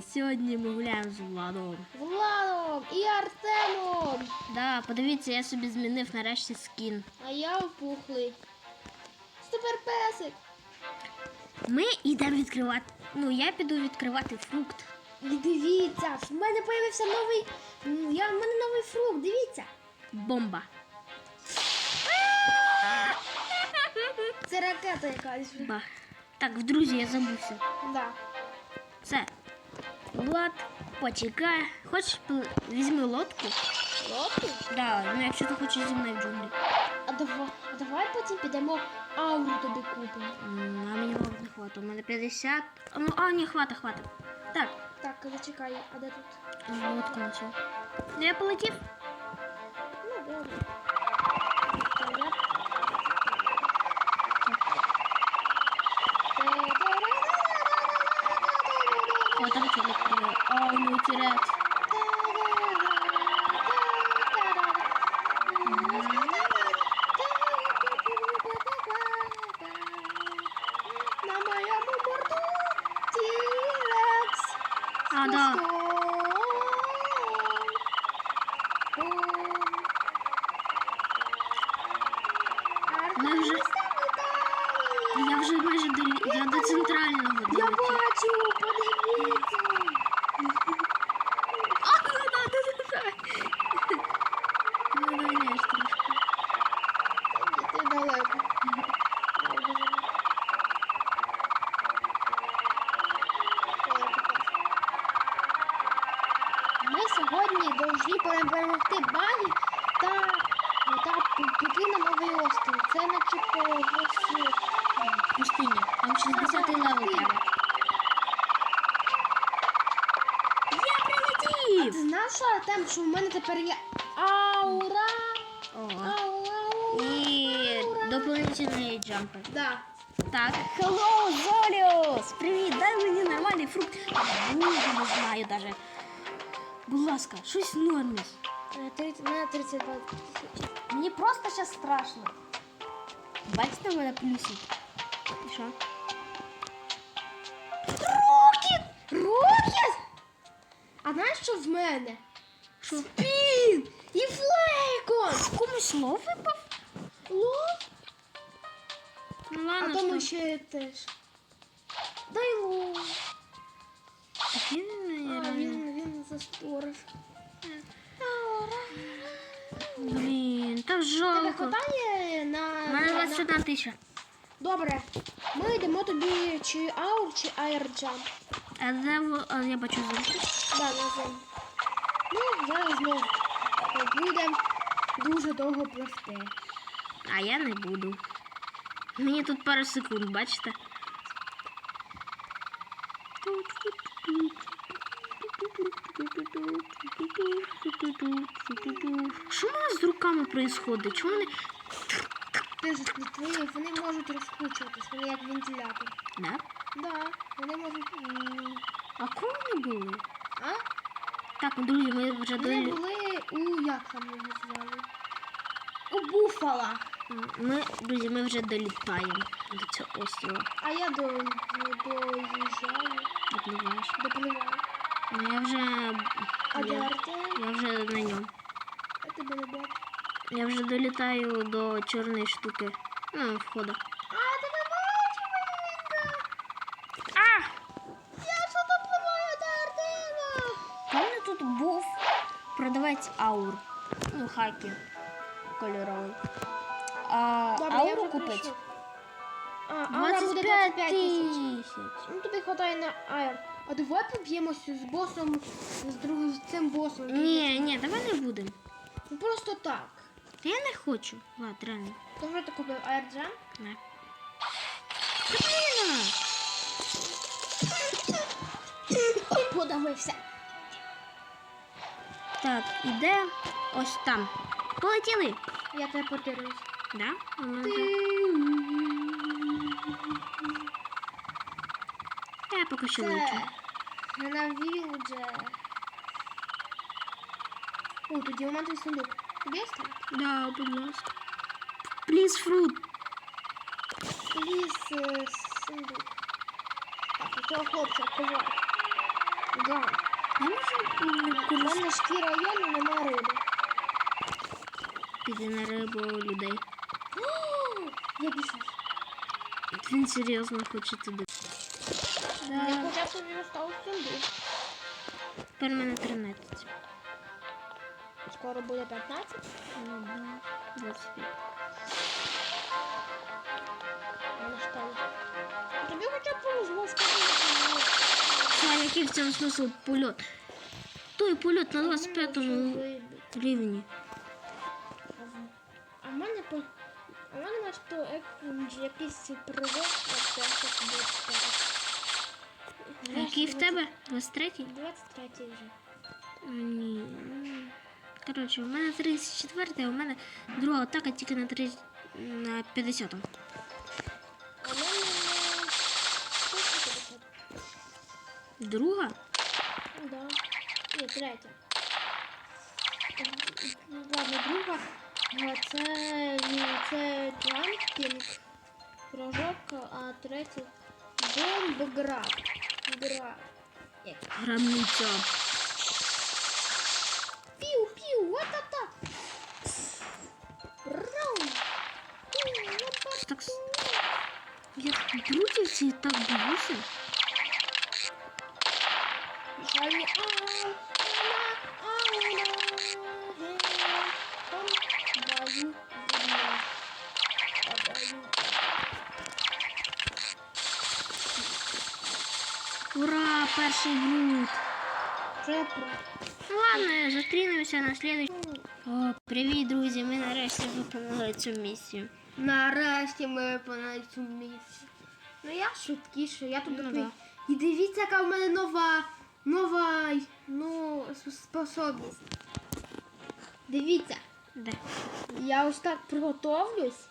І сьогодні ми гуляємо з Владом. Владом і Артемом. Да, подивіться, я собі змінив нарешті скін. А я опухлий. Суперпесик. Ми йдемо відкривати. Ну, я піду відкривати фрукт. І дивіться, в мене появився новий. Я, в мене новий фрукт, дивіться. Бомба. Це ракета якась. Ба. Так, в друзі, я забувся. Да. Все. Влад, почекай. Хочеш пл- візьми лодку? Лодку? Да, ну якщо ти хочеш зі мною в джунглі. А давай, а давай потім підемо ауру тобі купимо. М, А мені мабуть не хватить. У мене 50. А, Ну, а, ні, хвата, хвата. Так, Так, зачекай, а де тут? лодка на цю. Ну, Я полетів. Я вже майже до, я до центрального Я долетів. бачу, подивіться. А, ну да, да, да, да. Ну, доганяєш трошки. Ти далеко. Ми сьогодні повинні перемогти баги та, та піти на новий острів. Це начебто ось, Пустиня. Там 60 левел треба. Я прилетів! Ти знаєш, що, Артем, що в мене тепер є аура? О. Аура. І дополнительний джампер. Да. Так. Hello, Золіус! Привіт, дай мені нормальний фрукт. Ну, не знаю даже. Будь ласка, щось норміс. Е, 30, на 32 тисячі. Мені просто зараз страшно. Бачите, в мене плюсик. І що? Рокет! Рокет! А знаєш, що в мене? Що? Спін! І флейкон! Комусь лов випав? Лов? Ну А ладно, тому ще теж. Дай лов. Такий він, А, він, він застворив. Аура. Блін, так Тебе хватає на... У мене 21 тисяча. Добре. Ми йдемо тобі чи аур, чи аерджамп. А де а я бачу зонтик? Да, на землю. Ну, зараз знову будемо дуже довго пливти. А я не буду. Мені тут пару секунд, бачите? Що у нас з руками відбувається? Чому вони. Ти ж не твої, вони можуть розкручуватись, вони як вентилятор. Да? Да, вони можуть. м, А кого вони були? А? Так, ну, друзі, ми вже Вони до... були у як там його звали? У буфала. Ми, друзі, ми вже долітаємо до цього острова. А я до, доїжджаю, Допливаєш. допливаю. Ну, я вже. А де Я, Артем? я вже на ньому. Я тебе не. Я вже долітаю до чорної штуки. Ну, входу. А, тебе маленька! А! Я що допливаю до Артема? Певно, тут був продавець аур. Ну, хаки кольоровий. А Добре, я ауру вже купить прийшов. А, аура буде 25 25 тисяч. Ну тобі хватає на айр. А давай поб'ємося з босом, з другим з цим босом. Ні, ні, давай не будемо. Ну просто так. Та я не хочу. Влад, реально. То вже ти купив айрджем? Не. Та блін! Подавився. Так, іде ось там. Полетіли. Я тебе потируюсь. Да? У мене Я поки що лечу. Це на вілдже. О, тут діамантовий сундук. Тобі є там? Да, будь ласка. Пліз фрут. Ліс е, сундук. Так, у цього хлопця ковар. Да. Я можу не У користуватися мене шкіра є, але нема риби. піти на рибу людей. Я пішов. Він серйозно хоче туди. Я Да. хоча б собі остав сюди. Тепер в мене 13. Скоро буде 15. Ну, да. 25. Але ж там. Тобі хоча б повезло. А який в цьому смисл польот? Той польот на 25 рівні. А в мене по. А в мене як- якийсь прыжок, а це буде сказати. Який в тебе? 23? 23 вже. Ні. Коротше, у мене 34, а у мене друга атака тільки на 30, на 50. А в мене 150. Друга? Ну да. Ні, третя. Ну, Ладно, друга. А це, це джампінг, прыжок, а третя бомбград. Град. Як? Грамниця. Там баю земля. А баю. Ура, перший. Ну ладно, зустрінемося на слідуючий. О, привіт, друзі. Ми нарешті виконали цю місію. Нарешті ми виконали цю місію. Ну я шуткіше, я тут Ну, да. І дивіться, яка в мене нова, нова, ну, способність. Дивіться, Де? я ось так приготовлюсь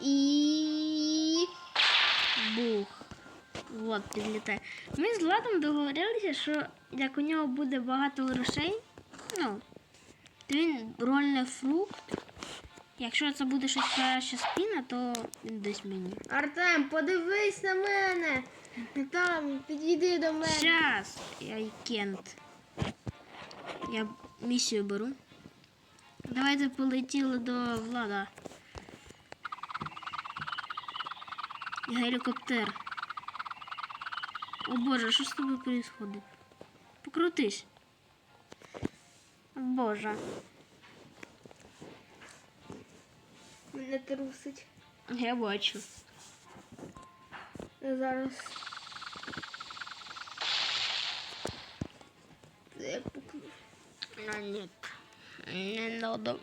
і. Бух. Вот, підлітає. Ми з Владом договорилися, що як у нього буде багато грошей, ну, то він рольне фрукт. Якщо це буде щось краще спіна, то він дасть мені. Артем, подивись на мене. Там, підійди до мене. Щас, я кент. Я місію беру. Давайте полетіли до Влада. Гелікоптер. О боже, що з тобою відбувається? Покрутись. О боже. Мене трусить. Я бачу. Зараз. Я покажу. А, ні. Не надо.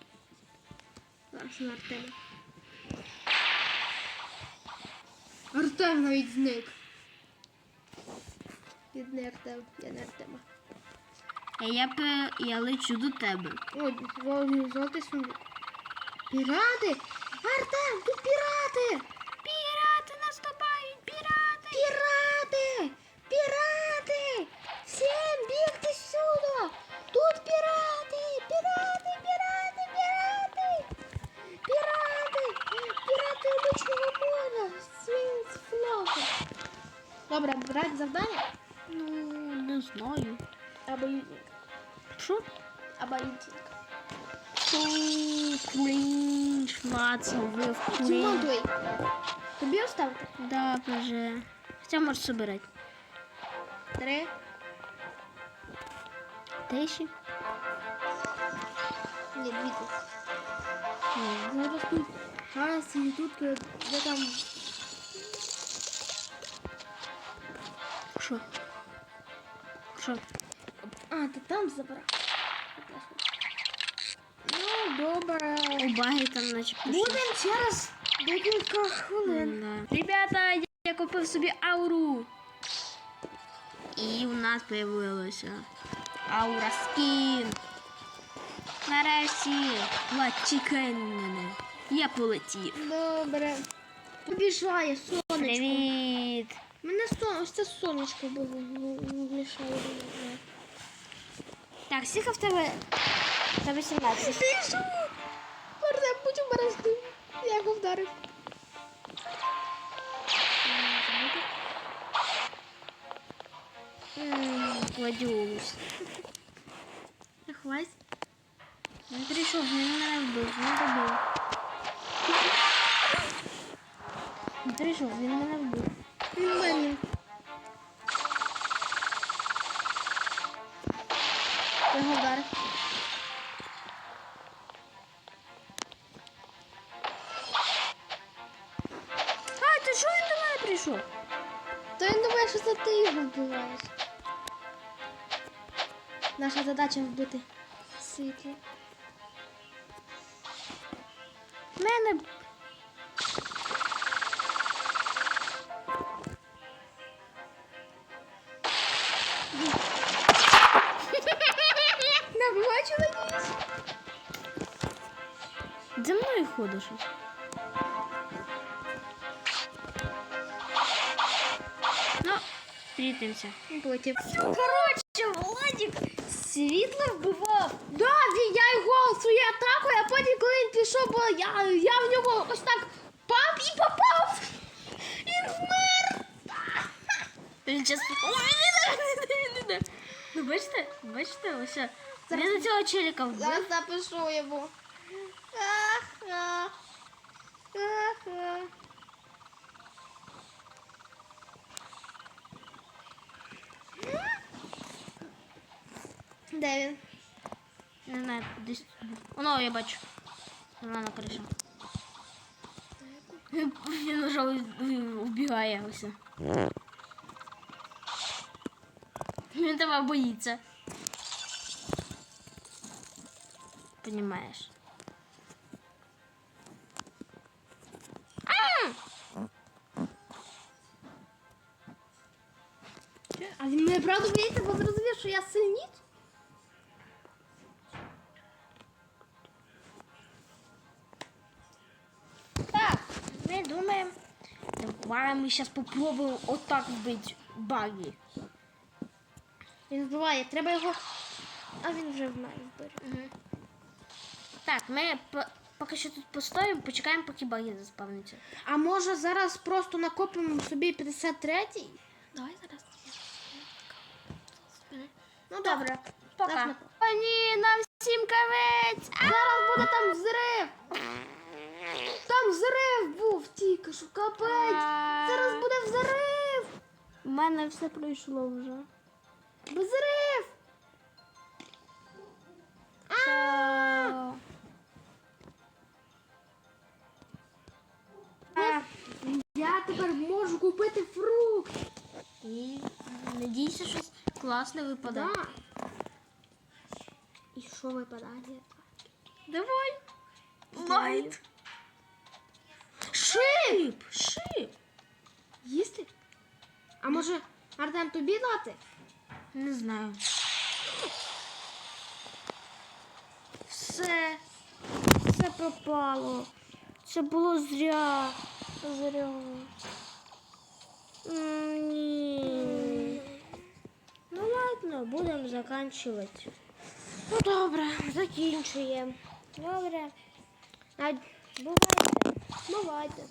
Зараз на Артема. Артем навіть зник. Від не Артем, я не Артема. А я, пе- я лечу до тебе. Ой, золотий, золотий сундук. Пірати! Артем, тут пірати! Пірати наступають, пірати! Пірати! Пірати! Всім бігти сюди! Тут пірати! Пірати! Пірати! Пірати! Пірати! Пірати обичного моря! Свін з флотом! Добре, брати завдання? Ну, не знаю. Або юзінг. Що? Або юзінг. Крінж, Влад зловив Тімон крінж. Тобі оставити? Да, боже. Хоча можеш собирати. Три. Тиші. Ні, дві тут. Зараз тут. Зараз і тут, е, де там Що? Що? А, ти там забрав. Ну, добре. Баги там наче. Будемо через декілька хвилин. Да. Ребята, я- купив собі ауру. І у нас появилося аура скін. Нарешті, чекай на мене. Я полетів. Добре. Побіжла я, сонечко. Привіт. Мене сон, ось це сонечко було ну, ну, мішало. Так, скільки в тебе? Та 18. Біжу! Артем, будь обережним. Я його вдарив. М, гладіолус. Хвась. Він прийшов, він мене вбив, він добив. Він прийшов, він мене вбив. Він мене. Його удар. Ти вбиваєш. Наша задача вбити світло. В мене Не бачила ніч. за мною ходиш. встретимся. Потім. Коротше, Владик світло вбивав. Да, він, я його свою атакою, а потім, коли він пішов, бо я, я в нього ось так пап і попав. Він вмер. Він час Ой, не іде, не іде, не іде. Ну, бачите, бачите, ось. Він на цього челіка вбив. Зараз запишу йому. Ах, ах. Ах, ах. Де він? Не знаю, десь. Воно, я бачу. Вона на криші. Він вже убігає ось. Він тебе боїться. Понімаєш? А він мене правда боїться, бо зрозумів, що я сильніш? Так, ми думаємо. Давай ми зараз попробуємо отак вбити баги. Він вбиває, треба його. А він вже в мене вбив. Так, ми по- поки що тут постоїмо, почекаємо, поки баги заспавняться. А може зараз просто накопимо собі 53-й? Давай зараз. Ну добре. Пока. О, ні, нам всім кавець. Зараз буде там взрив. Там взрив був тільки що капець. Зараз буде взрив. У мене все пройшло вже. Взрив. Я тепер можу купити фрукт. І надійся, щось класне випаде. Да. І що випадає? Давай. Лайт. Шип! Шип! Їсти? А може, Артем тобі дати? Не знаю. Все. Все пропало. Це було зря. Зря. Ні. Ну будемо закінчувати. Ну добре, закінчуємо. Добре. Бувайте. Бувайте.